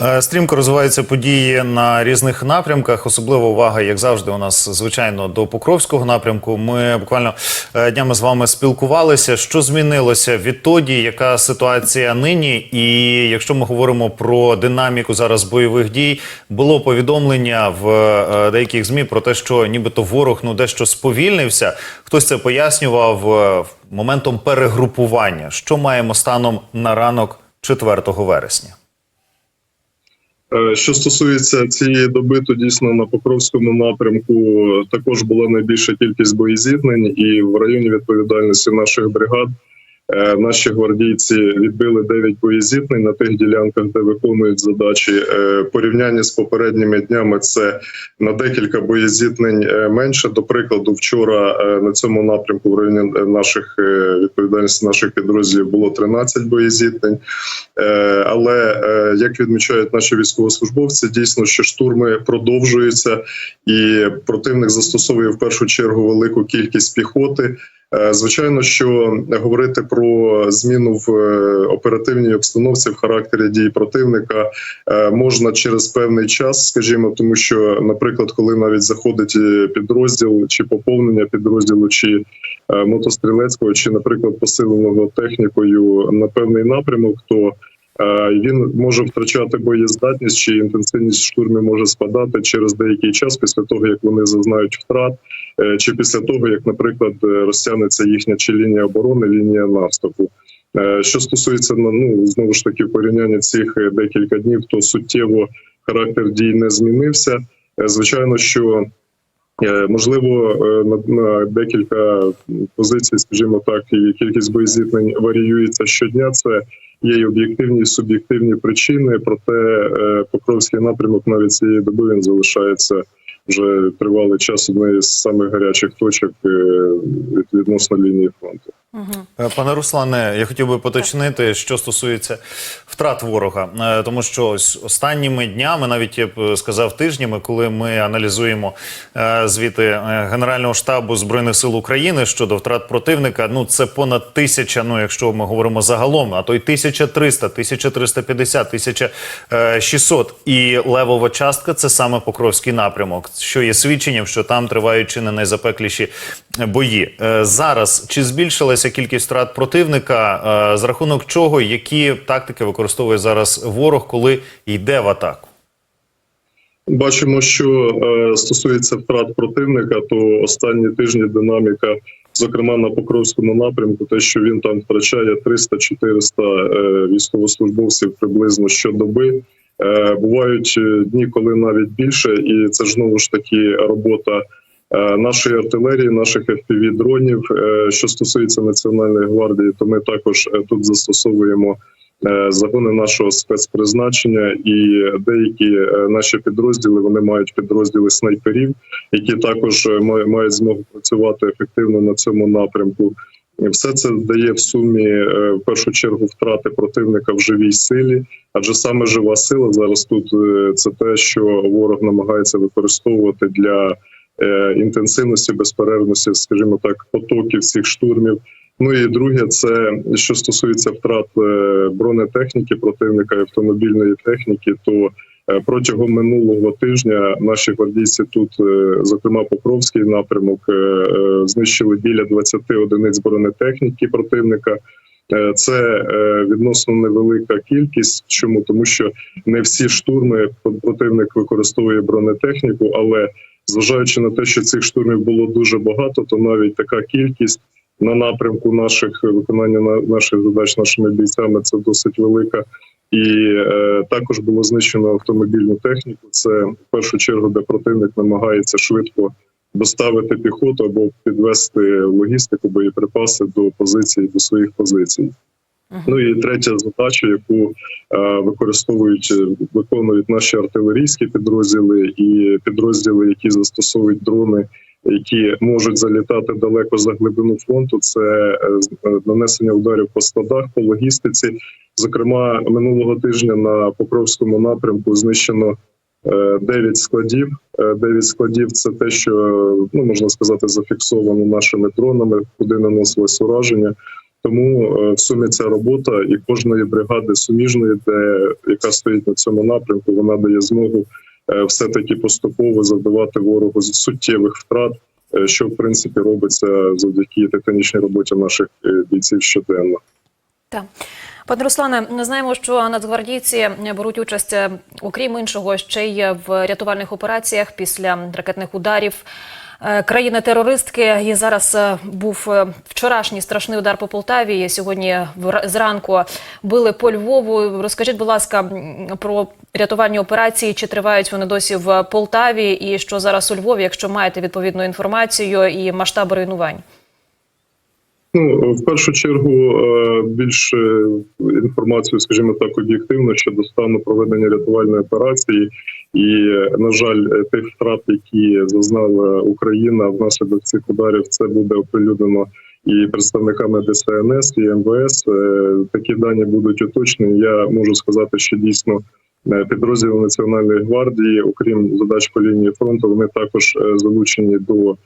Е, Стрімко розвиваються події на різних напрямках. Особлива увага, як завжди, у нас звичайно до Покровського напрямку. Ми буквально е, днями з вами спілкувалися. Що змінилося відтоді? Яка ситуація нині? І якщо ми говоримо про динаміку зараз бойових дій, було повідомлення в е, деяких змі про те, що нібито ворог ну дещо сповільнився. Хтось це пояснював моментом перегрупування. Що маємо станом на ранок 4 вересня? Е, Що стосується цієї доби, то дійсно на Покровському напрямку також була найбільша кількість боєзіткнень, і в районі відповідальності наших бригад наші гвардійці відбили 9 боєзіткнень на тих ділянках, де виконують задачі. Е, Порівняння з попередніми днями це на декілька боєзіткнень е, менше. До прикладу, вчора е, на цьому напрямку в районі е, наших е, відповідальності наших підрозділів було 13 боєзіткнень. Е, Але е, як відмічають наші військовослужбовці, дійсно, що штурми продовжуються, і противник застосовує в першу чергу велику кількість піхоти. Е, Звичайно, що говорити про зміну в е, оперативній обстановці в характері дій противника е, можна через певний час, скажімо, тому що, наприклад, коли навіть заходить підрозділ чи поповнення підрозділу, чи мотострілецького, чи, наприклад, посиленого технікою на певний напрямок, то він може втрачати боєздатність чи інтенсивність штурмів може спадати через деякий час після того, як вони зазнають втрат, чи після того, як, наприклад, е, розтягнеться їхня чи лінія оборони, лінія наступу. Е, Що стосується ну знову ж таки порівняння цих е, декілька днів, то суттєво характер дій не змінився. Е, Звичайно, що Е, Можливо, е, на, декілька позицій, скажімо так, і кількість боєзіткнень варіюється щодня. Це є і об'єктивні і суб'єктивні причини. Проте е, Покровський напрямок навіть цієї доби він залишається вже тривалий час однією з самих гарячих точок е, від- відносно лінії фронту. Е, Пане Руслане, я хотів би поточнити, що стосується втрат ворога, Е, тому що ось останніми днями, навіть я б е, сказав тижнями, коли ми аналізуємо звіти Генерального штабу збройних сил України щодо втрат противника, ну це понад тисяча. Ну, якщо ми говоримо загалом, а то й 1300, 1350, 1600. І левова частка це саме Покровський напрямок, що є свідченням, що там тривають чи не найзапекліші бої. Зараз чи збільшилася кількість втрат противника, е, за рахунок чого, які тактики використовує зараз ворог, коли йде в атаку? Бачимо, що е, стосується втрат противника, то останні тижні динаміка, зокрема на Покровському напрямку, те, що він там втрачає 300-400 е, військовослужбовців приблизно щодоби. Е, бувають дні, коли навіть більше, і це ж знову ж таки робота нашої артилерії, наших fpv дронів. Е, що стосується національної гвардії, то ми також е, тут застосовуємо е, загони нашого спецпризначення, і деякі е, наші підрозділи вони мають підрозділи снайперів, які також е, мають змогу працювати ефективно на цьому напрямку. Все це дає в сумі е, в першу чергу втрати противника в живій силі, адже саме жива сила зараз тут е, це те, що ворог намагається використовувати для е, інтенсивності, безперервності, скажімо так, потоків цих штурмів. Ну і друге, це що стосується втрат е, бронетехніки противника і автомобільної техніки, то е, протягом минулого тижня наші гвардійці тут, е, зокрема Покровський напрямок, е, е, знищили біля 20 одиниць бронетехніки противника. Е, Це е, відносно невелика кількість. Чому тому, що не всі штурми противник використовує бронетехніку, але зважаючи на те, що цих штурмів було дуже багато, то навіть така кількість на напрямку наших виконання на- наших задач нашими бійцями це досить велика. І е, також було знищено автомобільну техніку. Це в першу чергу, де противник намагається швидко доставити піхоту або підвести логістику, боєприпаси до позицій до своїх позицій. Ну і третя задача, яку е, використовують, виконують наші артилерійські підрозділи і підрозділи, які застосовують дрони, які можуть залітати далеко за глибину фронту. Це е, е, нанесення ударів по складах, по логістиці. Зокрема, минулого тижня на Покровському напрямку знищено 9 складів. 9 складів це те, що ну можна сказати, зафіксовано нашими дронами, куди наносилось ураження. Тому е, в сумі ця робота і кожної бригади суміжної, де яка стоїть на цьому напрямку, вона дає змогу е, все таки поступово завдавати ворогу суттєвих втрат, е, що в принципі робиться завдяки титанічній роботі наших бійців щоденно. Так. Пане Руслане, ми знаємо, що нацгвардійці беруть участь, окрім іншого, ще й в рятувальних операціях після ракетних ударів країни-терористки. І зараз е, був е, вчорашній страшний удар по Полтаві. Сьогодні зранку били по Львову. Розкажіть, будь ласка, про рятувальні операції, чи тривають вони досі в Полтаві, і що зараз у Львові, якщо маєте відповідну інформацію і масштаби руйнувань. Ну, в першу чергу, е, більш е, інформацію, скажімо так, об'єктивно щодо стану проведення рятувальної операції, і на жаль, тих втрат, які зазнала Україна внаслідок цих ударів, це буде оприлюднено і представниками ДСНС і МВС. Е, Такі дані будуть уточнені. Я можу сказати, що дійсно. е, Підрозділи Національної гвардії, окрім задач по лінії фронту, вони також е, залучені до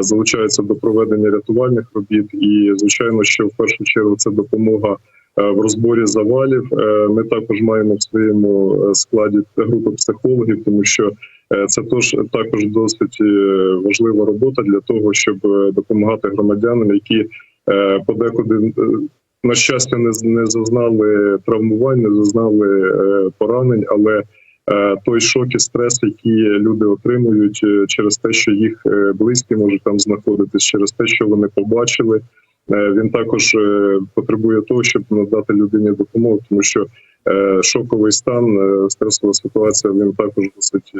залучаються до проведення рятувальних робіт. І звичайно, що в першу чергу це допомога в розборі завалів. Е, Ми також маємо в своєму е, складі групи психологів, тому що е, це тож також досить е, важлива робота для того, щоб е, допомагати громадянам, які е, подекуди. е, На щастя, не не зазнали травмувань, не зазнали е, поранень, але е, той шок і стрес, які люди отримують е, через те, що їх е, близькі можуть там знаходитись, через те, що вони побачили. Е, Він також е, потребує того, щоб надати людині допомогу, тому що е, шоковий стан, стресова ситуація, він також досить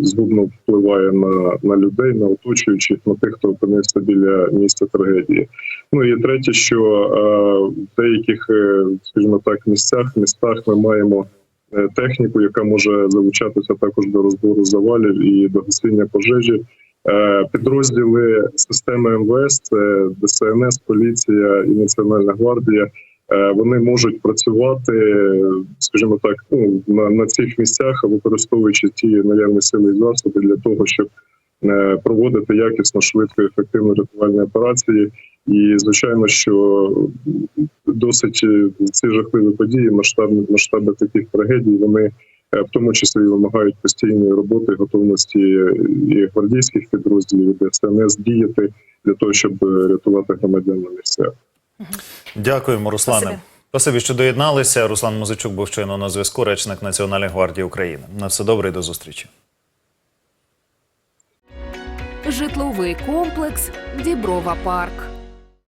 згубно впливає на, на людей, на оточуючих, на тих, хто опинився біля місця трагедії. Ну і третє, що в деяких, скажімо так, місцях, містах ми маємо техніку, яка може залучатися також до розбору завалів і до гасіння пожежі. Е, Підрозділи системи МВС, це ДСНС, поліція і Національна гвардія. е, Вони можуть працювати, скажімо так, ну на, на цих місцях, використовуючи ті наявні сили і засоби для того, щоб е, проводити якісно, швидко, ефективно рятувальні операції. І звичайно, що досить ці жахливі події, масштабні масштаби таких трагедій, вони в тому числі вимагають постійної роботи, готовності е, і гвардійських підрозділів, і ДСНС діяти для того, щоб е, рятувати громадян на місцях. Дякуємо, Руслане. Спасибі, що доєдналися. Руслан Музичук був щойно на зв'язку, речник Національної гвардії України. На все добре і до зустрічі. Житловий комплекс Діброва Парк.